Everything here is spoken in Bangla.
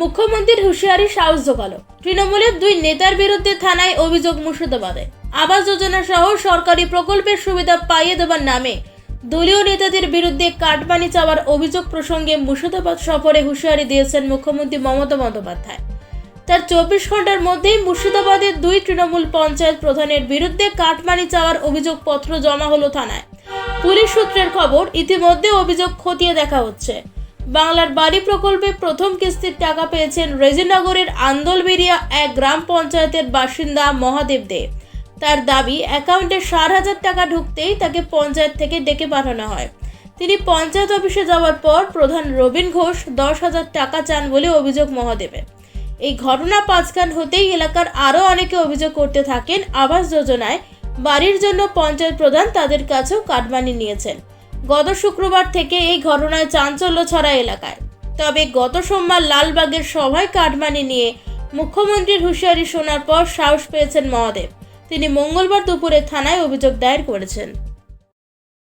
মুখ্যমন্ত্রীর হুঁশিয়ারি সাহস জোগালো। তৃণমূলের দুই নেতার বিরুদ্ধে থানায় অভিযোগ মুর্শিদাবাদে। আবাস যোজনা সহ সরকারি প্রকল্পের সুবিধা পাইয়ে দেওয়ার নামে দলীয় নেতাদের বিরুদ্ধে কাটমানি চাওয়ার অভিযোগ প্রসঙ্গে মুর্শিদাবাদ সফরে হুঁশিয়ারি দিয়েছেন মুখ্যমন্ত্রী মমতা বন্দ্যোপাধ্যায়। তার চব্বিশ ঘণ্টার মধ্যেই মুর্শিদাবাদের দুই তৃণমূল পঞ্চায়েত প্রধানের বিরুদ্ধে কাটমানি চাওয়ার অভিযোগপত্র জমা হলো থানায়। পুলিশ সূত্রের খবর, ইতিমধ্যে অভিযোগ খতিয়ে দেখা হচ্ছে। বাংলার বাড়ি প্রকল্পে প্রথম কিস্তির টাকা পেয়েছেন রেজিনগরের আন্দোলবেরিয়া এক গ্রাম পঞ্চায়েতের বাসিন্দা মহাদেব দে। তার দাবি, অ্যাকাউন্টে ষাট হাজার টাকা ঢুকতেই তাকে পঞ্চায়েত থেকে ডেকে পাঠানো হয়। তিনি পঞ্চায়েত অফিসে যাওয়ার পর প্রধান রবীন ঘোষ দশ হাজার টাকা চান বলে অভিযোগ মহাদেবের। এই ঘটনা পাঁচখান হতেই এলাকার আরও অনেকে অভিযোগ করতে থাকেন, আবাস যোজনায় বাড়ির জন্য পঞ্চায়েত প্রধান তাদের কাছেও কাটমানি নিয়েছেন। গত শুক্রবার থেকে এই ঘটনায় চাঞ্চল্য ছড়া এলাকায়। তবে গত সোমবার লালবাগের সভায় কাঠমানি নিয়ে মুখ্যমন্ত্রীর হুঁশিয়ারি শোনার পর সাহস পেয়েছেন মহাদেব। তিনি মঙ্গলবার দুপুরে থানায় অভিযোগ দায়ের করেছেন।